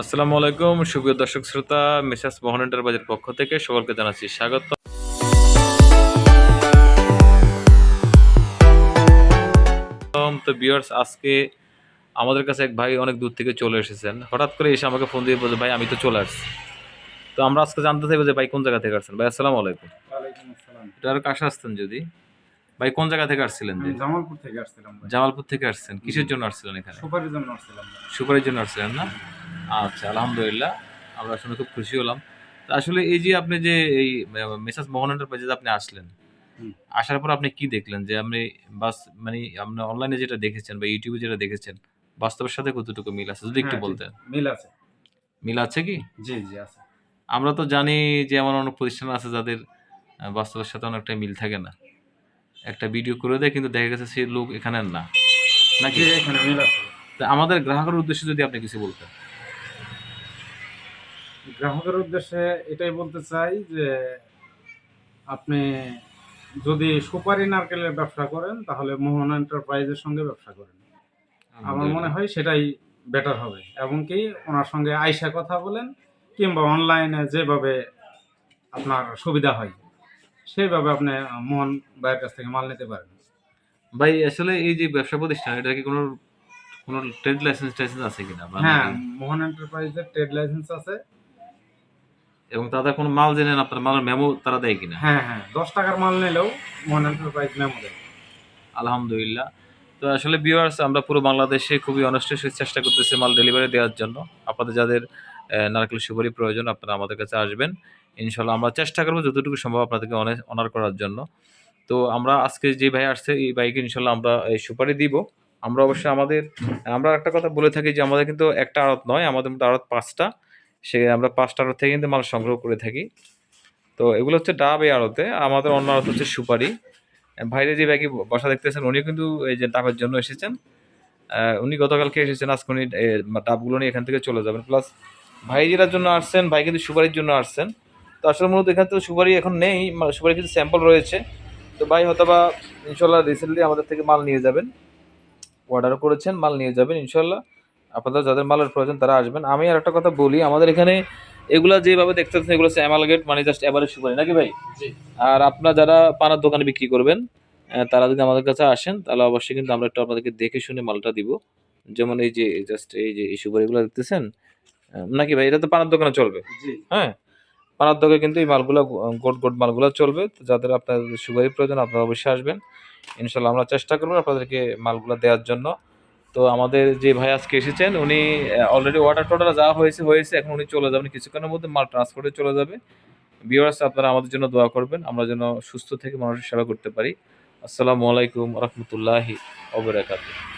আসসালামু আলাইকুম সুপ্রিয় দর্শক শ্রোতা মিসেস মোহন এন্টারপ্রাইজের পক্ষ থেকে সকলকে জানাচ্ছি স্বাগত। তো বিয়ার্স আজকে আমাদের কাছে এক ভাই অনেক দূর থেকে চলে এসেছেন। হঠাৎ করে এসে আমাকে ফোন দিয়ে বলছে ভাই আমি তো চলে আসছি। তো আমরা আজকে জানতে চাইব যে ভাই কোন জায়গা থেকে আসছেন? ভাই আসসালামু আলাইকুম। এটা আর কাছে আসতেন যদি। ভাই কোন জায়গা থেকে আসছিলেন জামালপুর থেকে আসছিলাম জামালপুর থেকে আসছেন। কিসের জন্য আসছিলেন এখানে? সুপারির জন্য আসছিলাম। সুপারির জন্য আসছিলেন না? আচ্ছা আলহামদুলিল্লাহ। আমরা শুনে খুব খুশি হলাম। তা আসলে এই যে আপনি যে এই মেসাজ মোহন এন্টারপ্রাইজে আপনি আসলেন আসার পর আপনি কি দেখলেন? যে আপনি বাস মানে আপনি অনলাইনে যেটা দেখেছেন বা ইউটিউবে যেটা দেখেছেন বাস্তবের সাথে কতটুকু মিল আছে? যদি একটু হ্যাঁ, বলতেন। মিল আছে। মিল আছে কি? জি জি আছে। আমরা তো জানি যে এমন অনেক প্রতিষ্ঠান আছে যাদের বাস্তবের সাথে অনেকটা মিল থাকে না। একটা ভিডিও করে দেয় কিন্তু দেখা গেছে সেই লোক এখানে না। নাকি? এখানে মিল আছে। তা আমাদের গ্রাহকের উদ্দেশ্যে যদি আপনি কিছু বলতেন। গ্রাহকের উদ্দেশ্যে এটাই বলতে চাই যে আপনি যদি সুপারি নারকেলের ব্যবসা করেন তাহলে মোহন এন্টারপ্রাইজের সঙ্গে ব্যবসা করেন। আমার মনে হয় সেটাই বেটার হবে। এবং কি ওনার সঙ্গে আইসা কথা বলেন কিংবা অনলাইনে যেভাবে আপনার সুবিধা হয় সেইভাবে আপনি মোহন ভাইয়ের কাছ থেকে মাল নিতে পারেন। ভাই আসলে এই যে ব্যবসা প্রতিষ্ঠান এটা কি কোনো কোনো ট্রেড লাইসেন্স টাইসেন্স আছে কিনা? হ্যাঁ মোহন এন্টারপ্রাইজের ট্রেড লাইসেন্স আছে। এবং তাদের কোনো মাল জেনেন আপনার মালের মেমো তারা দেয় কিনা? হ্যাঁ হ্যাঁ দশ টাকার মাল নিলেও মোহন এন্টারপ্রাইজ মেমো দেয়। আলহামদুলিল্লাহ। তো আসলে ভিউয়ার্স আমরা পুরো বাংলাদেশে খুবই অনস্টের চেষ্টা করতেছি মাল ডেলিভারি দেওয়ার জন্য। আপনাদের যাদের নারকেল সুপারি প্রয়োজন আপনারা আমাদের কাছে আসবেন। ইনশাল্লাহ আমরা চেষ্টা করব যতটুকু সম্ভব আপনাদেরকে অনেক অনার করার জন্য। তো আমরা আজকে যে ভাই আসছে এই বাইকে ইনশাল্লাহ আমরা এই সুপারি দিব। আমরা অবশ্যই আমাদের আমরা একটা কথা বলে থাকি যে আমাদের কিন্তু একটা আড়ত নয় আমাদের মধ্যে আড়ত পাঁচটা। সে আমরা পাঁচটা আড়ত থেকে কিন্তু মাল সংগ্রহ করে থাকি। তো এগুলো হচ্ছে ডাব এই আড়তে। আমাদের অন্য আড়ত হচ্ছে সুপারি। ভাইরে যে ব্যাগে বসা দেখতেছেন, উনিও কিন্তু এই যে ডাবের জন্য এসেছেন। উনি গতকালকে এসেছেন, আজকে উনি ডাবগুলো নিয়ে এখান থেকে চলে যাবেন। প্লাস ভাই যেটার জন্য আসছেন, ভাই কিন্তু সুপারির জন্য আসছেন। তো আসলে মূলত এখানে তো সুপারি এখন নেই সুপারি কিন্তু স্যাম্পল রয়েছে। তো ভাই হয়তো বা ইনশাল্লাহ রিসেন্টলি আমাদের থেকে মাল নিয়ে যাবেন। অর্ডার করেছেন, মাল নিয়ে যাবেন ইনশাল্লাহ আপনাদের যাদের মালের প্রয়োজন তারা আসবেন। আমি আর একটা কথা বলি আমাদের এখানে এগুলা যেভাবে দেখতে পাচ্ছেন এগুলো হচ্ছে অ্যামালগেট মানে জাস্ট এভারেজ সুপারি নাকি ভাই? আর আপনারা যারা পানার দোকানে বিক্রি করবেন তারা যদি আমাদের কাছে আসেন তাহলে অবশ্যই কিন্তু আমরা একটু আপনাদেরকে দেখে শুনে মালটা দিব। যেমন এই যে জাস্ট এই যে এই সুপারিগুলো দেখতেছেন নাকি ভাই? এটা তো পানার দোকানে চলবে। জি। হ্যাঁ? পানার দোকানে কিন্তু এই মালগুলো গোট গোট মালগুলো চলবে। তো যাদের আপনার সুপারি প্রয়োজন আপনারা অবশ্যই আসবেন। ইনশাল্লাহ আমরা চেষ্টা করব আপনাদেরকে মালগুলো দেওয়ার জন্য। তো আমাদের যে ভাই আজকে এসেছেন, উনি অলরেডি ওয়াটার টর্ডার যা হয়েছে হয়েছে, এখন উনি চলে যাবেন কিছুক্ষণের মধ্যে, মাল ট্রান্সপোর্টে চলে যাবে। ভিউয়ার্স আপনারা আমাদের জন্য দোয়া করবেন, আমরা যেন সুস্থ থেকে মানুষের সেবা করতে পারি। আসসালামু আলাইকুম রহমতুল্লাহি ওবরাকাতুহ